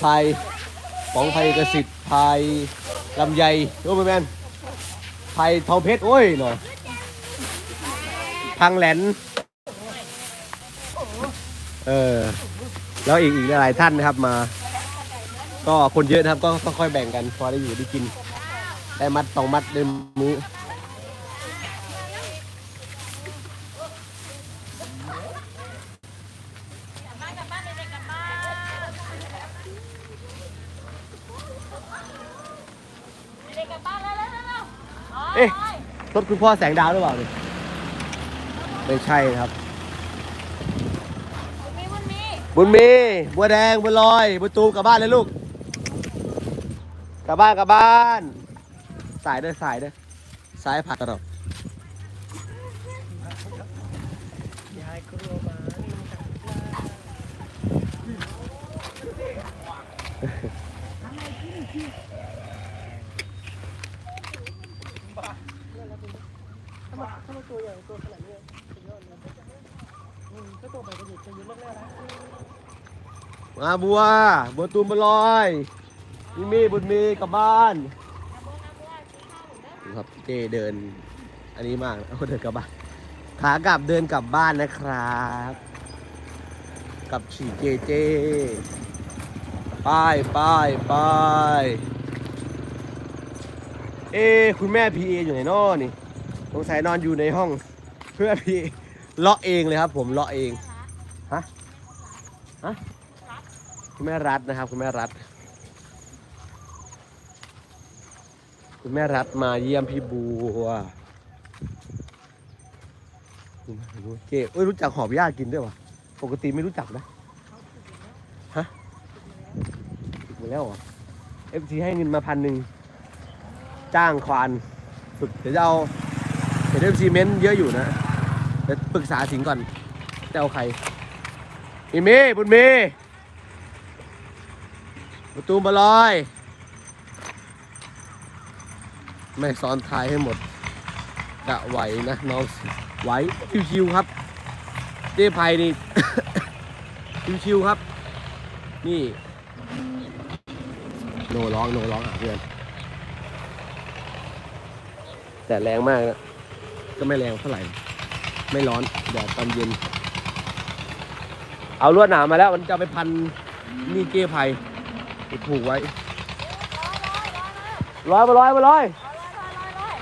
ไผ่ป๋องไผ่เกสิทธิ์ไผ่ลำไยโอ้ยแมนไผ่ทองเพชรโอ้ยหน่อยพังแหลนเออแล้วอีกอีกหลายท่านนะครับมา ก็คนเยอะนะครับก็ค่อยๆแบ่งกันพอได้อยู่ได้กิน ได้มัดสองมัดได้มื้อ เด็กกลับบ้านแล้วแล้วแล้ว เอ๊ะรถคุณพ่อแสงดาวหรือเปล่าเนี่ยไม่ใช่ครับ มีมันมีบุญมีบัวแดงบัวลอยบัวตูมกลับบ้านเลยลูก กลับบ้านกลับบ้าน สายเด้อสายเด้อสายผัดตลอด มาบัว บัวตูมบัวลอยมีมีบุญมีกลับบ้านดูครับเจเดิน อันนี้มากนะเขาเดินกลับบ้านขากลับเดินกลับบ้านนะครับ กับฉีเจเจไป้ายป้ายป้ายเอ้คุณแม่พีเออยู่ไหนนอนี่สงสัยนอนอยู่ในห้อง เพื่อพีเลาะเองเลยครับ ผมเลาะเอง ฮะ ฮะ คุณแม่รัฐนะครับ คุณแม่รัฐ คุณแม่รัฐมาเยี่ยมพี่บัวเก๋เอ้ยรู้จักหอบย่ากินด้วยวะปกติไม่รู้จักนะฮะฝึกมาแล้วเหรอเอฟซีให้เงินมาพันหนึ่งจ้างควานฝึกเดี๋ยวจะเอาเดี๋ยวเอฟซีเม้นเยอะอยู่นะเดี๋ยวปรึกษาสิงก่อนจะเอาใครมีเมย์บุญเมย์ ประตูมาลอย ไม่ซ้อนท้ายให้หมดกะไหวนะน้องไหวชิวๆครับเจ้ไพนี่ ชิวๆครับ นี่ โนร้องโนร้องอะเพื่อนแต่แรงมากนะ ก็ไม่แรงเท่าไหร่ ไม่ร้อนแดดตอนเย็น เอาลวดหนามมาแล้ว มันจะไปพันนี่เก้ไพผูกไว้ร้อยมาร้อยมาร้อย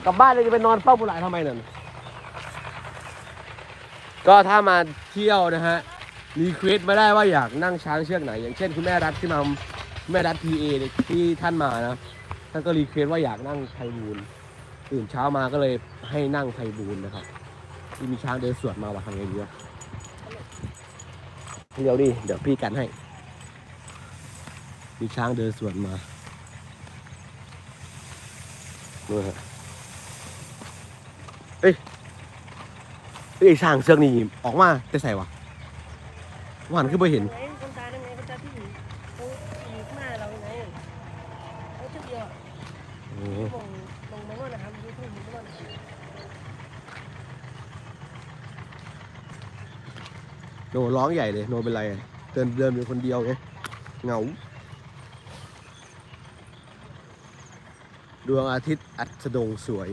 กลับบ้านเลยจะไปนอนเฝ้าผู้หลายทำไมเนั่นก็ถ้ามาเที่ยวนะฮะรีเควสมาได้ว่าอยากนั่งช้างเชือกไหน อย่างเช่นคุณแม่รัฐที่มาแม่รัฐพีเอที่ท่านมานะท่านก็รีเควสว่าอยากนั่งไพบูลตื่นเช้ามาก็เลยให้นั่งไพบูลนะครับ ที่มีช้างเดินสวนมาว่าทำไงดีวะเดี๋ยวดิเดี๋ยวพี่กันให้ มีช้างเดินสวนมาดูฮะเอ้ยเอ้ยช้างเสือกนี่ออกมาแต่ใส่วะวานขึ้นไปเห็นไหนคนตายได้ไงคนตายที่หนีเขาขี่ข้างหน้าเราไงเขาชุดเดียวโอ้ลงลงมาว่านะครับยูทูบมันว่านะครับโนร้องใหญ่เลย โนเป็นไรอะเดินเดินเป็นคนเดียวไงเหงา ดวงอาทิตย์อัสดงสวย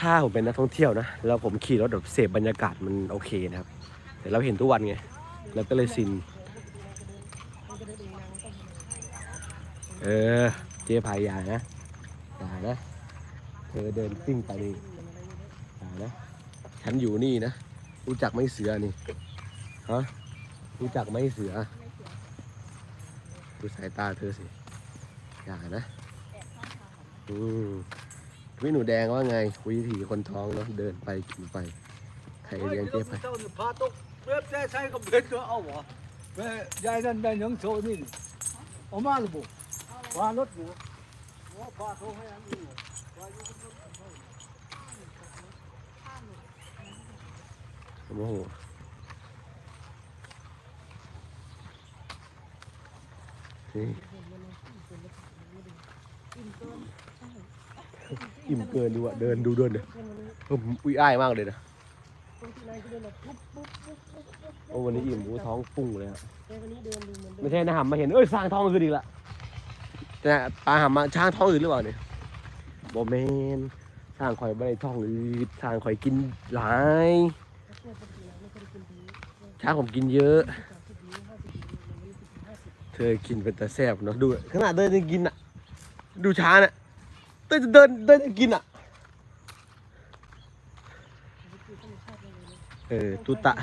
ถ้าผมเป็นนักท่องเที่ยวนะ แล้วผมขี่รถแบบเสพบรรยากาศมันโอเคนะครับ แต่เราเห็นทุกวันไง แล้วก็เลยชินมันจะได้นเออ เจ๊พายอยานะอย่านะ เธอเดินซิ่งไปนี่อย่านะ ฉันอยู่นี่นะ รู้จักไหมเสือนี่ฮะรู้จักไหมเสือดูสายตาเธอสิอย่านะอืมพี่หนูแดงว่าไงวิถีคนท้องเนาะเดินไปกินไปใครเลี้ยงเจ๊ไปเจ้านี่พาตกเว็บแต่ใช้ก็เป็นตัวเอาวะแม่ยายนั่นแม่ยังโซนี่เอามาหรือบ่พารถอยู่ว่าพาโทรให้อันนี้ว่าอยู่บนรถ โอ้โหนี่อิ่มเกินดูอะเดินดูเดินเดี๋ยวเดินวันนี้ผมอุ้ยอ้ายมากเลยนะโอ้วันนี้อิ่มโอ้ท้องปุ้งเลยอะไม่ใช่นะหำมาเห็นเอ้ยสร้างท้องขึ้นอีละแต่ปลาหำมาช้างท้องอื่นหรือเปล่าเนี่ยบอแมนสร้างข่อยไม่ได้ท้องอืดสร้างข่อยกินหลาย ช้างผมกินเยอะ เธอกินเป็นแต่แซบเนาะดูขนาดเดินยังกินอะ ดูช้างน่ะเดินเดินเดินยังกินอะ เออตุตะ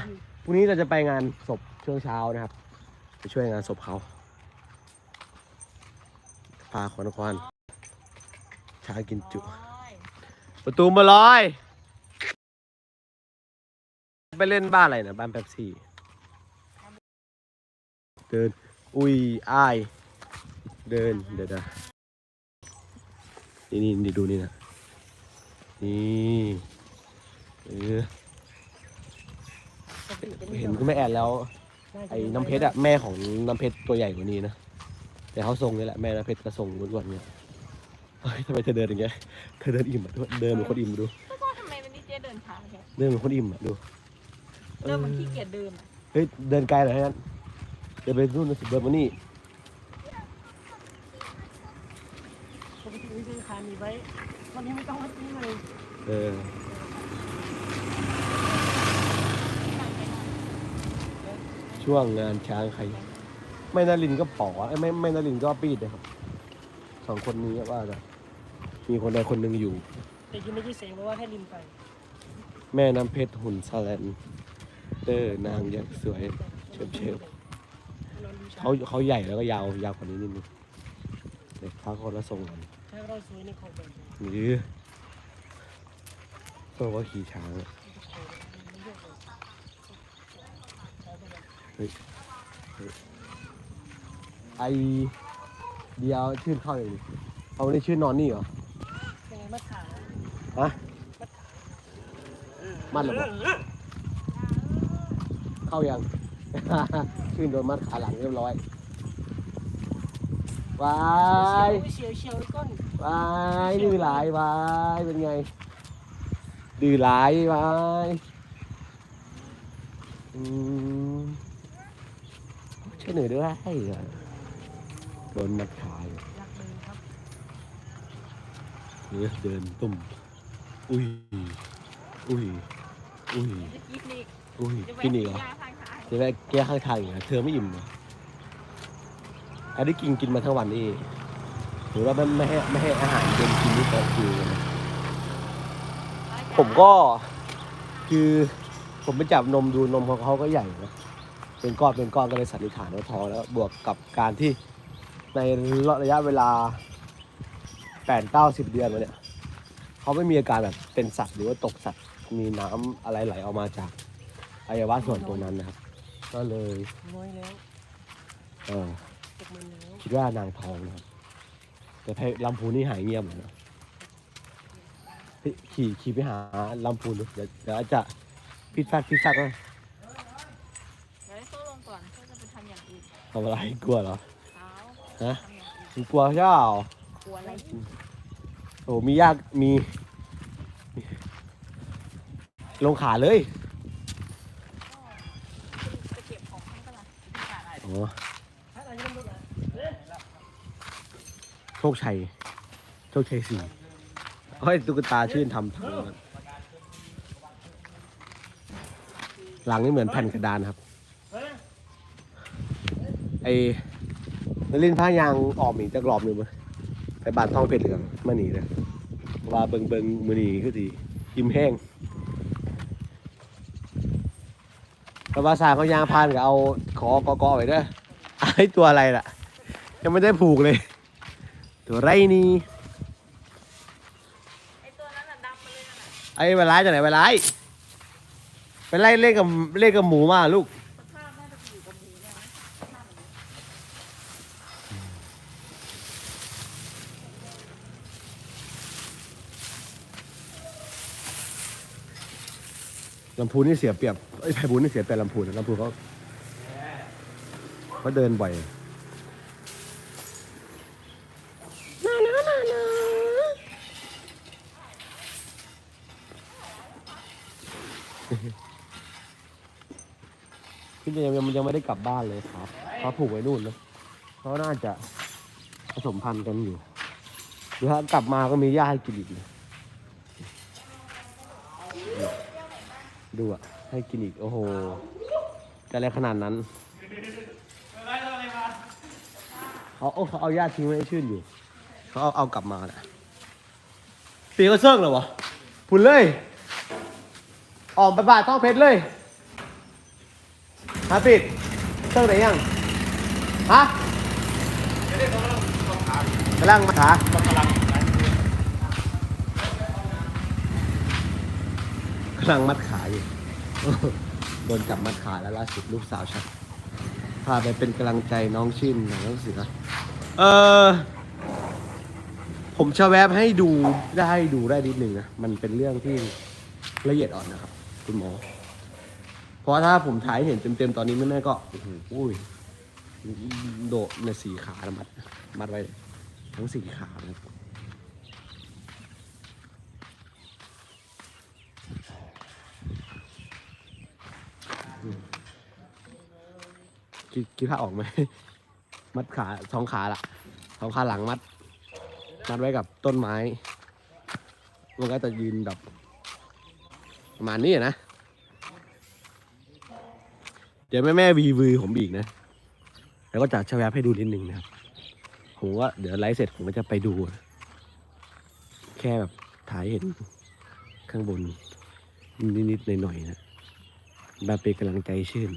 พรุ่งนี้เราจะไปงานศพช่วงเช้านะครับ ไปช่วยงานศพเขาพาขวัญควานช้างกินจุ ประตูมาลอย ไปเล่นบ้านอะไรนะบ้านแป๊บซี่เดิน อุ้ยอ้าย เดินเดี๋ยวนะนี่นี่นี่ดูนี่นะนี่เออเห็นคุณแม่แอนแล้ว ไอ้น้ำเพชรอะแม่ของน้ำเพชรตัวใหญ่กว่านี้นะแต่เขาทรงนี่แหละแม่น้ำเพชรก็ทรงอ้วนๆเนี่ยเฮ้ยทำไมเธอเดินอย่างเงี้ยเธอเดินอิ่มอะเดินเหมือนคนอิ่มดู ก็ว่าทำไมวันนี้เจ๊เดินช้าแค่เดินเหมือนคนอิ่มอะดู เดินเหมันขี้เกียจเดินอะเฮ้ยเดินไกลเหรอฮะเดินไปนู่นนะสิเดินมานี่ปกตินี่คือขาหนีไว้วันนี้ไม่ต้องวัดนี้เลยเออช่วงงานช้างใคร ไม่นารินก็ป๋อไอ้ยไม่ไม่นารินก็ปีดนะครับสองคนนี้ว่าจะมีคนใดคนหนึ่งอยู่ แต่ยังไม่ใช่เสียงเพราะว่าแค่ริมไป แม่น้ำเพชรหุ่นสแลน เออนางยังสวยเฉิบเฉิบนอนดูช้าเขาเขาใหญ่แล้วก็ยาวยาวกว่านี้นิดนึงเด็กเขาคนละทรงกันถ้าเราสวยในของแบบหรือก็ว่าขี่ช้างอะไอเดียวชื่นเข้าอย่างนี้เขาไม่ได้ชื่อนอนนี่เหรอยังไงมัดขาฮะมัดหรือเปล่า เข้ายังชื่นโดนมัดขาหลังเรียบร้อยวายเฉียวเฉียวก้นวายดื้อหลายวายเป็นไง ดื้อหลายวายอืมช่วยหน่อยด้วยอะโดนมัดขาอยู่อยากเดินครับเออเดินตุ่มอุ้ยอุ้ยอุ้ยจะกิน อีกอุ้ยจะกินอีกเหรอยาทางซ้ายจะไปแก้ข้างทางอีกเหรอเธอไม่อิ่มเหรออันนี้กินกินมาทั้งวันนี่หรือว่าไม่ไม่ให้ไม่ให้อาหารเย็นกินนี่ก็คือนะผมก็คือผมไปจับนมดูนมของเขาก็ใหญ่นะเป็นก้อนเป็นก้อนก็เลยสันนิษฐานว่าท้องแล้วบวกกับการที่ในระยะเวลาแปดเก้าสิบเดือนมาเนี่ยเขาไม่มีอาการแบบเป็นสัตว์หรือว่าตกสัตว์มีน้ำอะไรไหลออกมาจาก อวัยวะส่วนตรงนั้นนะครับ ก็เลยน้อยแล้วเออตกมันแล้วคิดว่านางทองนะครับ แต่เพลำพูนนี่หายเงียบเลยนะเฮ้ยขี่ขี่ไปหาลำพูนดูเดี๋ยวเดี๋ยวอาจจะพิดฟัดพิดฟัดว่าเดี๋ยวให้โซ่ลงก่อนโซ่จะไปทำอย่างอื่นทำอะไรกลัวเหรอเช้าฮะทำอย่างอื่นมึงกลัวใช่เปล่า กลัวอะไรโอ้มียากมี ลงขาเลย ไปเก็บของข้างตลาด อ๋อ ถ้าอะไรยังไม่ได้ โชคชัย โชคชัยสี่เฮ้ยตุ๊กตาชื่นทำทำแล้วหลังนี่เหมือนแผ่นกระดานครับ ไอ้นลินผ้ายางออกอีกจะกรอบหนึ่งมั้ยไปบานท้องเป็ดเหลืองมาหนีเลยว่าเบิงเบิงมือหนีคือดียิ้มแห้ง แต่ว่าสายเขายางพานก็เอาขอกอกอไว้เด้อไอ้ตัวอะไรล่ะ ยังไม่ได้ผูกเลย ตัวไรนี่ไอตัวนั้นน่ะดำมาเลยน่ะไอ้ไปไล่จากไหนไปไล่ไปไล่เล่นกับเล่นกับหมูมาลูกสภาพน่าจะอยู่กับหมูเนี่ยนะสภาพแบบนี้ลำพูนนี่เสียเปรียบ ไอ้ยไพบุญนี่เสียแต่ลำพูนนะลำพูนเขาเขาเดินบ่อยนานานานาพี่เนี่ยยังยังไม่ได้กลับบ้านเลยครับเขาผูกไว้นู่นนะเขาน่าจะผสมพันธุ์กันอยู่หรือถ้ากลับมาก็มีหญ้าให้กินอีกดูอะ ให้กินอีก โอ้โหจะอะไรขนาดนั้นเขาเอาเขาเอาหญ้าทิ้งไว้ให้ชื่นอยู่ เขาเอาเอากลับมาแหละปีก็เซิ่งเหรอวะพุ่นเลย ออกไปบาทต้องเพชรเลยฮะปิดเซิ่งไหนยัง ฮะกำลังมาขากำลังมัดขาอยู่ โดนจับมัดขาแล้วล่าสุดลูกสาวฉันพาไปเป็นกำลังใจน้องชื่นหนังหนังสือเออผมจะแวบให้ดูได้ดูได้นิดหนึ่งนะ มันเป็นเรื่องที่ละเอียดอ่อนนะครับ คุณหมอ เพราะถ้าผมถ่ายให้เห็นเต็มๆตอนนี้แม่ก็อื้อหืออุ้ยโดดในสีขานะมัด มัดไว้ทั้งสี่ขานะครับอืม คิดคิดภาออกไหม มัดขาสองขาละสองขาหลังมัด มัดไว้กับต้นไม้ มันก็จะยืนแบบประมาณนี้นะ เดี๋ยวแม่แม่วีวีผมอีกนะ แล้วก็จะชะแวบให้ดูนิดนึงนะครับ ผมว่าเดี๋ยวไลฟ์เสร็จผมก็จะไปดู แค่แบบถ่ายเห็นข้างบนนิดๆหน่อยๆนะ บบเป็นกำลังใจชื่น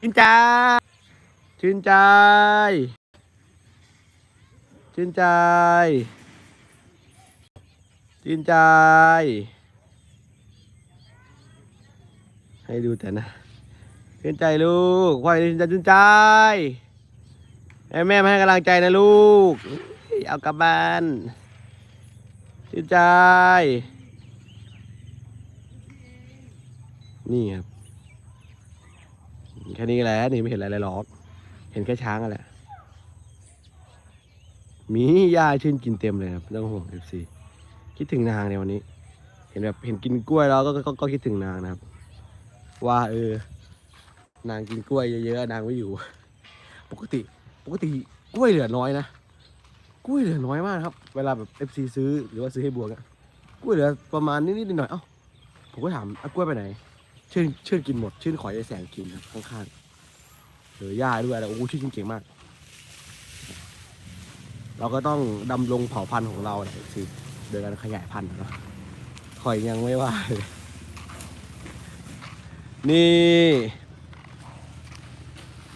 ชื่นใจ ชื่นใจ ชื่นใจ ชื่นใจ ให้ดูแต่นะชื่นใจลูกควายชื่นใจชื่นใจ แม่แม่มาให้กำลังใจนะลูก เอากลับบ้านชื่นใจ นี่ครับแค่นี้แหละนี่ไม่เห็นอะไรเลยหรอก เห็นแค่ช้างอะแหละมียาชื่นกินเต็มเลยครับต้องห่วงเอฟซีคิดถึงนางในวันนี้ เห็นแบบเห็นกินกล้วยแล้วก็ก็ก็คิดถึงนางนะครับ ว่าเออ นางกินกล้วยเยอะๆนางไม่อยู่ ปกติ ปกติกล้วยเหลือน้อยนะกล้วยเหลือน้อยมากครับ เวลาแบบเอฟซีซื้อหรือว่าซื้อให้บวกอะกล้วยเหลือประมาณนิดๆหน่อยๆเอ้าผมก็ถามเอากล้วยไปไหน ชื่นชื่นกินหมด ชื่นขอไอ้แสงกินครับข้างๆเหลือย่าด้วยแล้วโอ้ชื่นกินเก่งมาก เราก็ต้องดำรงเผ่าพันธุ์ของเราเนี่ยสิโดยการขยายพันธุ์นาะคอยยังไม่ว่าเลยนี่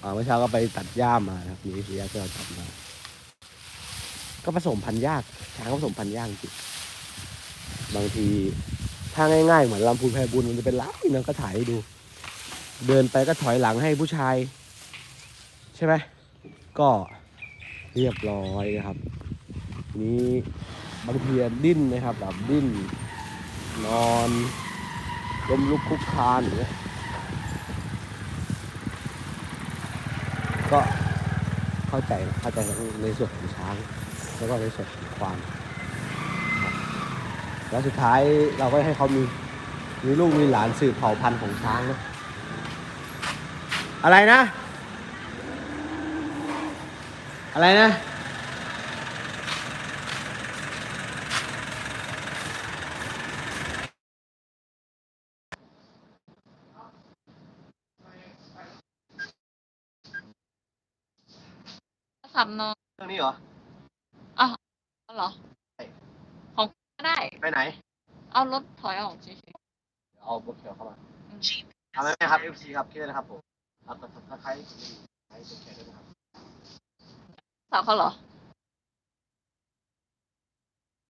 เมื่อเช้าก็ไปตัดหญ้ามานะครับนี่คือหญ้าที่เราตัดมา ก็ผสมพันธุ์ยากช้างผสมพันธุ์ยากจริงบางทีถ้าง่ายๆ เหมือนลำพูนแพรบุญมันจะเป็นไล่นะก็ถ่ายให้ดู เดินไปก็ถอยหลังให้ผู้ชาย ใช่ไหมก็เรียบร้อยนะครับ นี้บางทีดิ้นนะครับแบบดิ้น นอนล้มลุกคุกคานอย่างเงี้ย ก็เข้าใจเข้าใจในส่วนของช้าง แล้วก็ในส่วนของควานแล้วสุดท้ายเราก็ให้เขามีมีลูกมีหลานสืบเผ่าพันธุ์ของช้างนะอะไรนะ อะไรนะ สับน้องเรื่องนี้เหรอเอาเหรอ ใช่ ของก็ได้ ไปไหน เอารถถอยออกเฉยเอาบทเขียวเข้ามาๆอืมทำไหมครับ FC ครับแค่นั้นนะครับผมเอากดซับสไครต์กดไลค์กดแชร์ด้วยนะครับ สาวเขาเหรอ